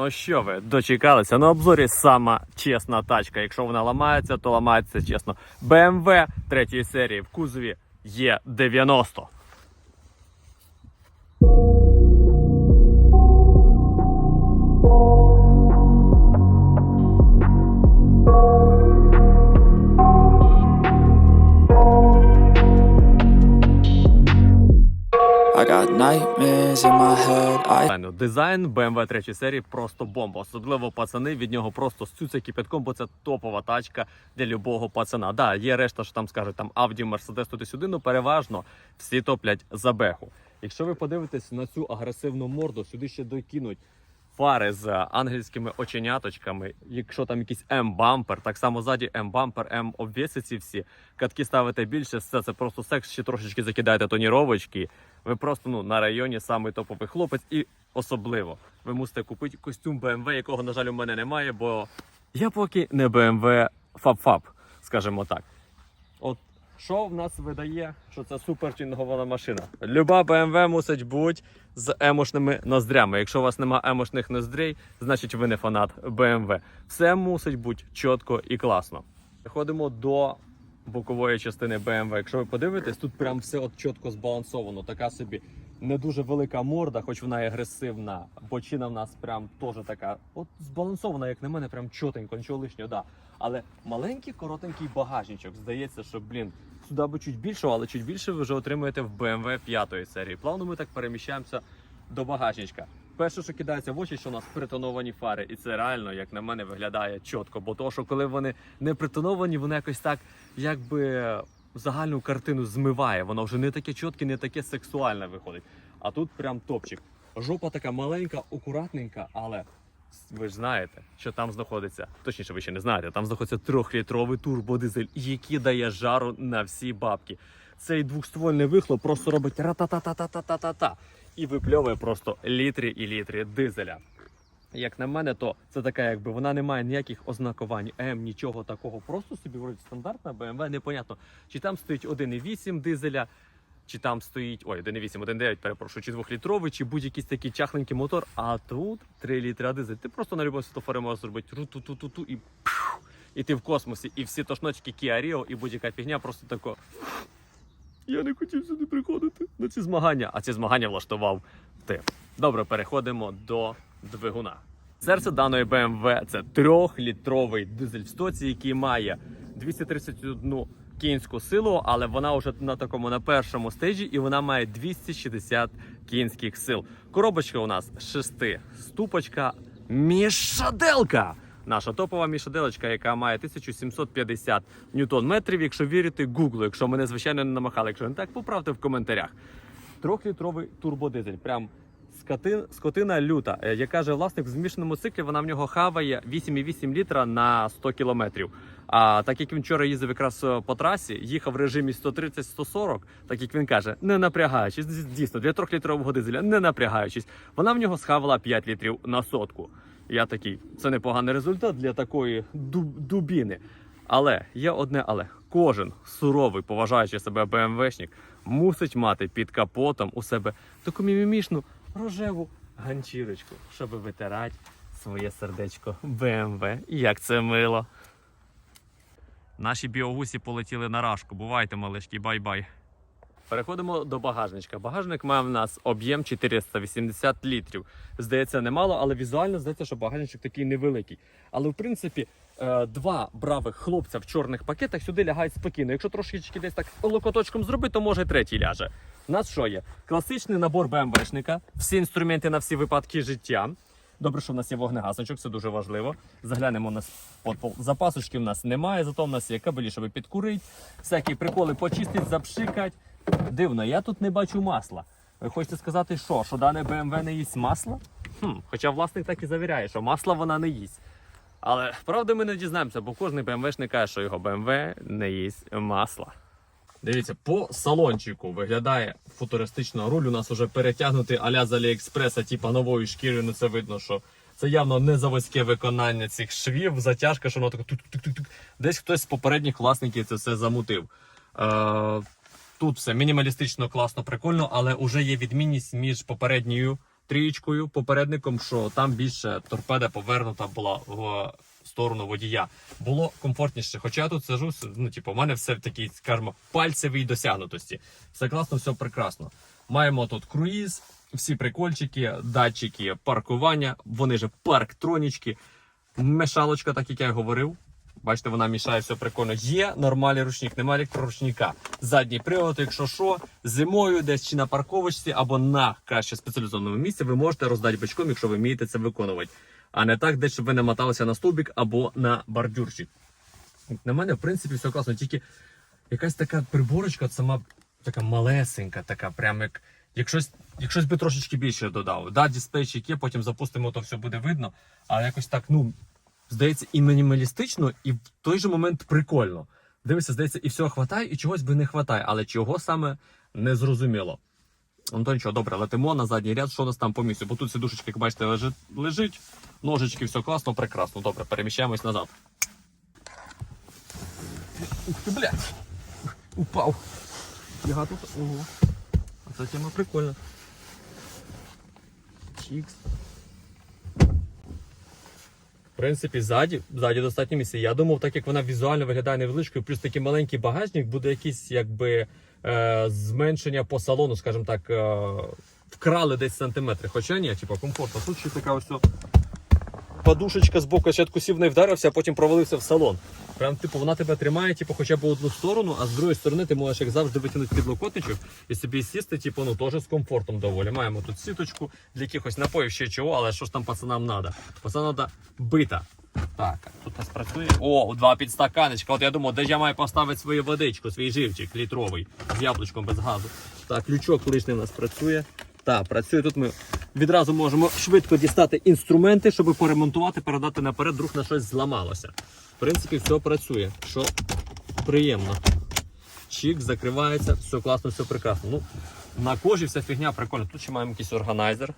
Ну що ви дочекалися? На обзорі сама чесна тачка. Якщо вона ламається, то ламається чесно. BMW 3 серії в кузові є 90. Got. Дизайн BMW 3 серії просто бомба. Особливо пацани від нього просто стються кипятком, бо це топова тачка для любого пацана. Да, є решта, що там скажуть там Audi, Mercedes, туди-сюди, ну переважно всі топлять за беху. Якщо ви подивитесь на цю агресивну морду, сюди ще докинуть фари з ангельськими оченяточками. Якщо там якийсь М-бампер, так само ззаді М-бампер, М-обвіси всі. Катки ставите більше, все це просто секс, ще трошечки закидаєте тоніровочки. Ви просто ну на районі самий топовий хлопець, і особливо ви мусите купити костюм BMW, якого, на жаль, у мене немає, бо я поки не BMW фаб-фаб, скажімо так. От що в нас видає, що це супер тюнгована машина? Люба BMW мусить бути з емошними ноздрями. Якщо у вас нема емошних ноздрей, значить ви не фанат BMW. Все мусить бути чітко і класно. Переходимо до бокової частини BMW. Якщо ви подивитесь, тут прям все от чітко збалансовано. Така собі не дуже велика морда, хоч вона і агресивна. Бочина в нас прям теж така, от збалансована, як на мене, прям чотенько, нічого лишнього, да. Але маленький коротенький багажничок. Здається, що блін, сюди би чуть більше, але чуть більше ви вже отримуєте в BMW 5 серії. Плавно ми так переміщаємося до багажничка. Перше, що кидається в очі, що у нас притоновані фари, і це реально, як на мене, виглядає чітко. Бо то, що коли вони не притоновані, вони якось так, якби загальну картину змиває. Воно вже не таке чітке, не таке сексуальне виходить. А тут прям топчик. Жопа така маленька, акуратненька, але ви ж знаєте, що там знаходиться. Точніше, ви ще не знаєте, там знаходиться трьохлітровий турбодизель, який дає жару на всі бабки. Цей двохствольний вихлоп просто робить ра-та-та-та-та-та-та-та і випльовує просто літри і літри дизеля. Як на мене, то це така, якби вона не має ніяких ознакувань М, нічого такого. Просто собі вроді стандартна BMW, непонятно, чи там стоїть 1,8 дизеля, чи там стоїть ой, 1,8, 1,9, перепрошую, чи 2-літровий, чи будь-якийсь такий чахленький мотор. А тут 3 літра дизель. Ти просто на любому світофорі можеш зробити ру-ту-ту-ту-ту і і ти в космосі, і всі тошночки Kia Rio, і будь-яка фігня просто тако. Я не хотів сюди приходити на ці змагання, а ці змагання влаштував ти. Добре, переходимо до двигуна. Серце даної BMW це трьохлітровий дизель в стоці, який має 231 кінську силу, але вона вже на такому на першому стежі і вона має 260 кінських сил. Коробочка у нас шестиступочка мішаделка. Наша топова мішаделочка, яка має 1750 ньютон метрів, якщо вірити Гуглу, якщо мене звичайно не намахали, якщо не так, поправте в коментарях. Трьохлітровий турбодизель. Прям скоти, скотина люта. Е, Як каже власник, в змішаному циклі вона в нього хаває 8,8 літра на 100 кілометрів. А так як він вчора їздив якраз е, по трасі, їхав в режимі 130-140, так як він каже, не напрягаючись, дійсно, для трьохлітрового дизеля, не напрягаючись, вона в нього схавала 5 літрів на сотку. Я такий, це непоганий результат для такої дубіни. Але є одне але. Кожен суровий, поважаючи себе БМВшник, мусить мати під капотом у себе таку мімімішну рожеву ганчірочку, щоб витирати своє сердечко БМВ. Як це мило. Наші біогусі полетіли на рашку. Бувайте, малишки, бай-бай. Переходимо до багажничка. Багажник має в нас об'єм 480 літрів. Здається, немало, але візуально здається, що багажничок такий невеликий. Але в принципі, е, два бравих хлопця в чорних пакетах сюди лягають спокійно. Якщо трошечки десь так локоточком зробити, то може третій ляже. У нас що є? Класичний набор БМВшника, всі інструменти на всі випадки життя. Добре, що в нас є вогнегасочок, це дуже важливо. Заглянемо у під. Запасочки в нас немає, зато в нас є кабелі, щоб підкурити. Всякі приколи почистить, запшикать. Дивно, я тут не бачу масла. Ви хочете сказати, що? Що дане BMW не їсть масла? Хм, хоча власник так і завіряє, що масла вона не їсть. Але правда ми не дізнаємося, бо кожен BMW каже, що його BMW не їсть масла. Дивіться, по салончику виглядає футуристично. Руль у нас вже перетягнутий аля з Аліекспреса, типа новою шкірою. Ну це видно, що це явно не заводське виконання цих швів, затяжка, що воно так тук-тук-тук-тук. Десь хтось з попередніх власників це все замутив. Е, тут все мінімалістично, класно, прикольно, але вже є відмінність між попередньою трієчкою, попередником, що там більше торпеда повернута була в сторону водія. Було комфортніше. Хоча я тут сижу, ну, типу, у мене все в такій, скажімо, пальцевій досягнутості. Все класно, все прекрасно. Маємо тут круїз, всі прикольчики, датчики паркування, вони же парктронічки, мешалочка, так як я й говорив. Бачите, вона мішає все прикольно. Є нормальний ручник, немає електроручника. Задній привод, якщо що, зимою десь чи на парковочці або на краще спеціалізованому місці, ви можете роздати бачком, якщо ви вмієте це виконувати. А не так, десь щоб ви не моталися на стовбик або на бордюрчик. На мене, в принципі, все класно. Тільки якась така приборочка, сама така малесенька, така, прям як. Якщось, якщось би трошечки більше додав. Да, дисплейчик є, потім запустимо, то все буде видно. А якось так, ну, здається, і мінімалістично, і в той же момент прикольно. Дивишся, здається, і всього хватає, і чогось би не хватає, але чого саме не зрозуміло. Ну то нічого, добре, летимо на задній ряд, що у нас там по місцю. Бо тут сидушечка, як бачите, лежить, лежить. Ножички, все класно, прекрасно. Добре, переміщаємось назад. Ух ти, блядь! Упав. Яга тут. Ого. А це тема прикольна. Чікс. Принципі, ззаді, ззаді достатньо місця. Я думав, так як вона візуально виглядає невеличкою, плюс такий маленький багажник, буде якийсь якби е, зменшення по салону, скажімо так, е, вкрали десь сантиметри. Хоча ні, типу, комфортно. Тут ще така ось подушечка з боку, спочатку сів не вдарився, а потім провалився в салон. Прям, типу, вона тебе тримає, типу, хоча б одну сторону, а з другої сторони ти можеш як завжди витягнути підлокотничок і собі сісти, типу, ну теж з комфортом доволі. Маємо тут сіточку для якихось напоїв ще чого, але що ж там пацанам треба? Пацанам треба бита. Так, тут нас працює. О, два підстаканечка. От я думав, де я маю поставити свою водичку, свій живчик літровий з яблучком без газу. Так, лючок лишній у нас працює. Так, працює. Тут ми відразу можемо швидко дістати інструменти, щоб поремонтувати, передати наперед, вдруг на щось зламалося. В принципі, все працює, що приємно. Чік закривається, все класно, все прекрасно. Ну, на кожі вся фігня прикольна. Тут ще маємо якийсь органайзер.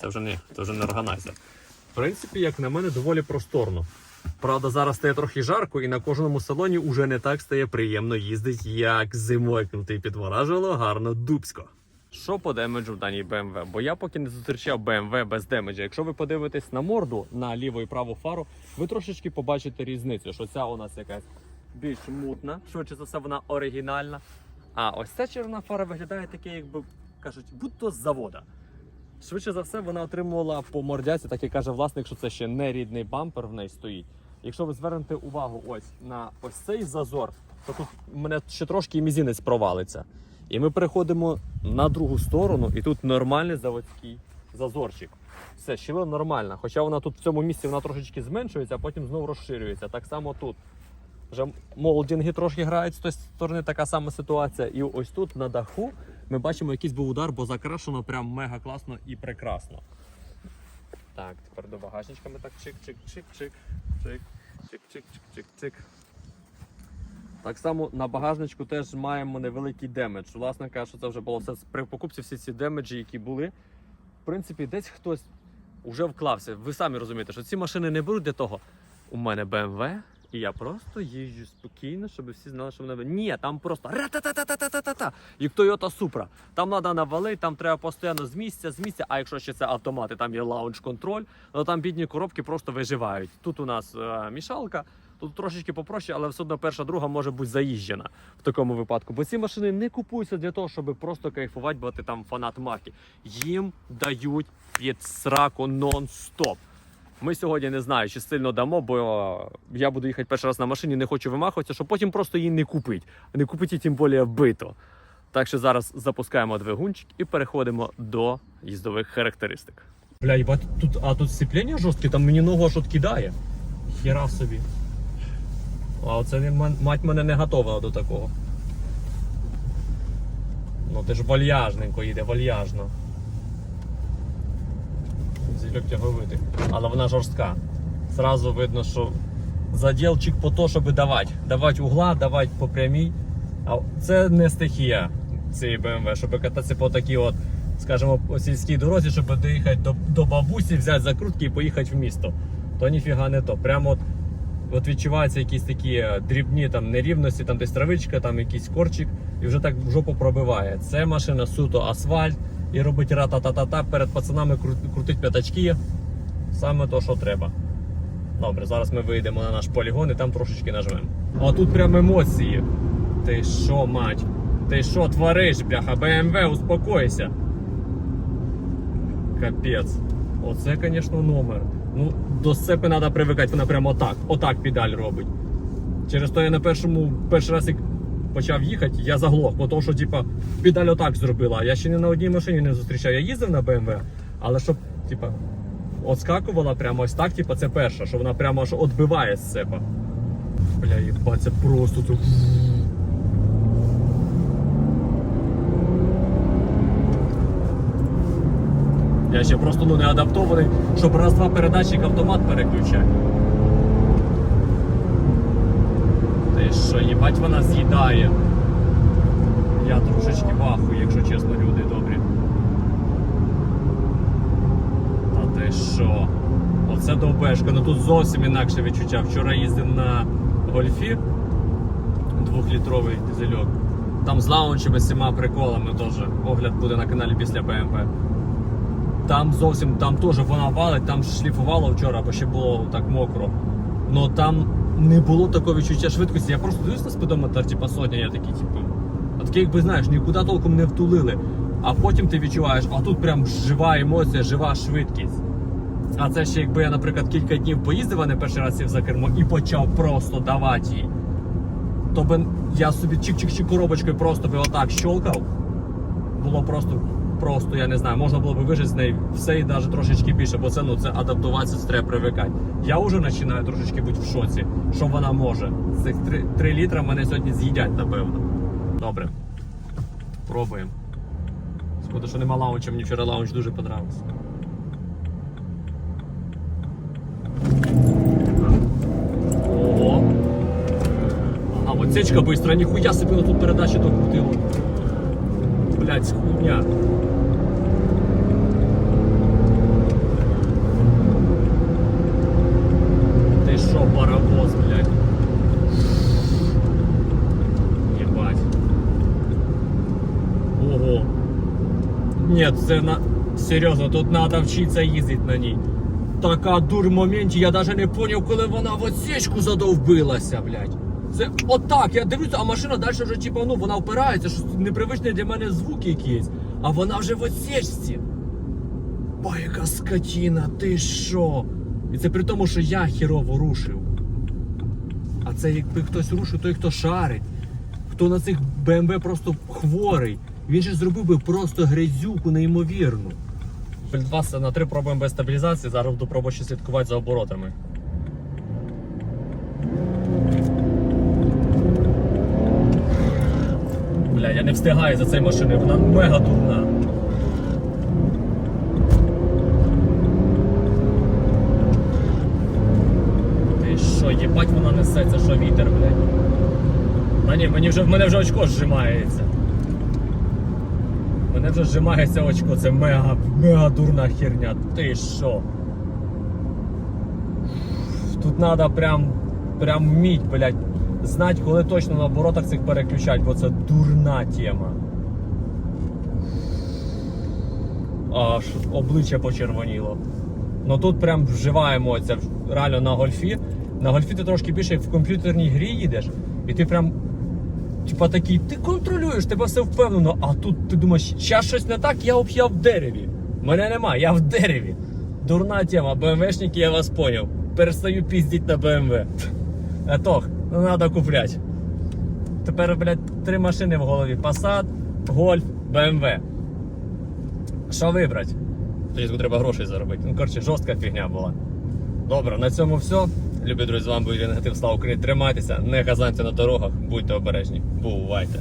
Це вже не, це вже не органайзер. В принципі, як на мене, доволі просторно. Правда, зараз стає трохи жарко, і на кожному салоні уже не так стає приємно їздить, як зимою, ти підворажувало гарно дубсько. Що по демеджу в даній BMW? Бо я поки не зустрічав BMW без демеджа. Якщо ви подивитесь на морду на ліву і праву фару, ви трошечки побачите різницю, що ця у нас якась більш мутна, швидше за все, вона оригінальна. А ось ця червона фара виглядає таке, якби кажуть, будь-то з завода. Швидше за все, вона отримувала по мордяці, так і каже власник, що це ще не рідний бампер в неї стоїть. Якщо ви звернете увагу ось на ось цей зазор, то тут мене ще трошки і мізинець провалиться. І ми переходимо на другу сторону, і тут нормальний заводський зазорчик. Все, щілина нормальна. Хоча вона тут в цьому місці вона трошечки зменшується, а потім знову розширюється. Так само тут. Вже молдінги трошки грають з тої сторони, така сама ситуація. І ось тут на даху ми бачимо, якийсь був удар, бо закрашено прям мега класно і прекрасно. Так, тепер до багажничка ми так чик-чик-чик-чик. Чик, чик-чик-чик-чик-чик. Так само на багажничку теж маємо невеликий демедж. Власне каже, що це вже було все при покупці всі ці демеджі, які були. В принципі, десь хтось вже вклався. Ви самі розумієте, що ці машини не беруть для того. У мене BMW, і я просто їжджу спокійно, щоб всі знали, що в мене. Ні, там просто ра-та-та-та-та-та-та-та. Як Toyota Supra. Там треба навалити, там треба постійно з місця, з місця. А якщо ще це автомати, там є лаунж-контроль, то там бідні коробки просто виживають. Тут у нас е, мішалка. Тут трошечки попроще, але все одно перша друга може бути заїжджена в такому випадку. Бо ці машини не купуються для того, щоб просто кайфувати, бо ти там фанат марки. Їм дають під сраку нон-стоп. Ми сьогодні не знаю, чи сильно дамо, бо я буду їхати перший раз на машині, не хочу вимахуватися, щоб потім просто її не купити. Не купити, тим більше вбито. Так що зараз запускаємо двигунчик і переходимо до їздових характеристик. Бля, їбать, тут, а тут сцеплення жорстке, там мені ногу аж от кидає. Хіра собі. А оце мать мене не готова до такого. Ну ти ж вальяжненько їде, вальяжно. Зільок тяговитий. Але вона жорстка. Зразу видно, що заділчик по то, щоб давати. Давати угла, давати по прямій. А це не стихія цієї BMW, щоб кататися по такій от, скажімо, по сільській дорозі, щоб доїхати до, до бабусі, взяти закрутки і поїхати в місто. То ніфіга не то. Прямо от, от відчуваються якісь такі е, дрібні там нерівності, там десь травичка, там якийсь корчик, і вже так в жопу пробиває. Це машина суто асфальт. і робить ра-та-та-та-та перед пацанами крутить п'ятачки. Саме то, що треба. Добре, зараз ми вийдемо на наш полігон і там трошечки нажмемо. А тут прям емоції. Ти що, мать? Ти що твориш, бляха? БМВ, успокойся. Капець. Оце, звісно, номер. Ну, до сцепи треба привикати, вона прямо отак, отак педаль робить. Через то я на першому перший раз як почав їхати, я заглох, бо то, що типа педаль отак зробила. Я ще ні на одній машині не зустрічав. Я їздив на BMW, але щоб, типа, отскакувала прямо ось так, типа, це перша, що вона прямо аж отбиває з цепа. Бля, їба, це просто тут. Я ще просто ну, не адаптований, щоб раз-два передатчик автомат переключати. Ти що, їбать вона з'їдає. Я трошечки вахую, якщо чесно, люди добрі. Та ти що? Оце довбешка, ну тут зовсім інакше відчуття. Вчора їздив на гольфі двохлітровий дизельок. Там з лаунчами, з всіма приколами теж. Огляд буде на каналі після БМП. Там зовсім там теж вона валить, там шліфувало вчора, бо ще було так мокро. Но там не було такого відчуття швидкості. Я просто дивлюсь на спидометр, типа сотня, я такий, типу. А таке, якби знаєш, нікуди толком не втулили. А потім ти відчуваєш, а тут прям жива емоція, жива швидкість. А це ще якби я, наприклад, кілька днів поїздив, а не перший раз сів за кермо і почав просто давати їй. То би я собі чик-чик-чик коробочкою просто би отак щолкав. Було просто, просто, я не знаю, можна було би вижити з неї все і навіть трошечки більше, бо це ну це адаптуватися, це треба привикати. Я вже починаю трошечки бути в шоці, що вона може. Цих 3, 3 літра мене сьогодні з'їдять, напевно. Добре. Пробуємо. Шкода, що нема лаунча, мені вчора лаунч дуже подобався. Ого. Ага, отсечка быстро, ніхуя собі тут передачі докрутило. Блять, хуйня. Ти що, паровоз, блядь? Єбать. Ого. Ні, це на... Серйозно, тут треба вчитися їздити на ній. Така дур в моменті, я навіть не зрозумів, коли вона в отсечку задовбилася, блядь. Це отак, я дивлюся, а машина далі вже, типу, ну, вона впирається, що непривичний для мене звук якийсь, а вона вже в отсечці. Ба, яка скотіна, ти що? І це при тому, що я хірово рушив. А це якби хтось рушив, той хто шарить. Хто на цих БМВ просто хворий. Він же зробив би просто грязюку неймовірну. Вас на три пробуємо без стабілізації, зараз буду пробувати слідкувати за оборотами. Встигаю за цією машиною, вона мега дурна. Ти що, їбать вона несеться, що вітер, блядь. Та ні, мені вже, в мене вже очко зжимається. Мене вже зжимається очко, це мега, мега дурна херня. Ти що? Тут треба прям, прям вміть, блядь, знати, коли точно на оборотах цих переключать, бо це дурна тема. Аж обличчя почервоніло. Ну тут прям жива емоція. Реально на гольфі. На гольфі ти трошки більше як в комп'ютерній грі їдеш, і ти прям Типа такий, ти контролюєш, тебе все впевнено, а тут ти думаєш, щас щось не так, я, я в дереві. Мене нема, я в дереві. Дурна тема, БМВшники, я вас поняв. Перестаю піздіть на БМВ. Етох, ну треба купляти. Тепер, блядь, три машини в голові: Passat, Golf, BMW. Що вибрати? Тоді треба грошей заробити. Ну, коротше, жорстка фігня була. Добре, на цьому все. Любі друзі, з вами був негатив. Слава Україні. Тримайтеся, не казаньте на дорогах, будьте обережні. Бувайте.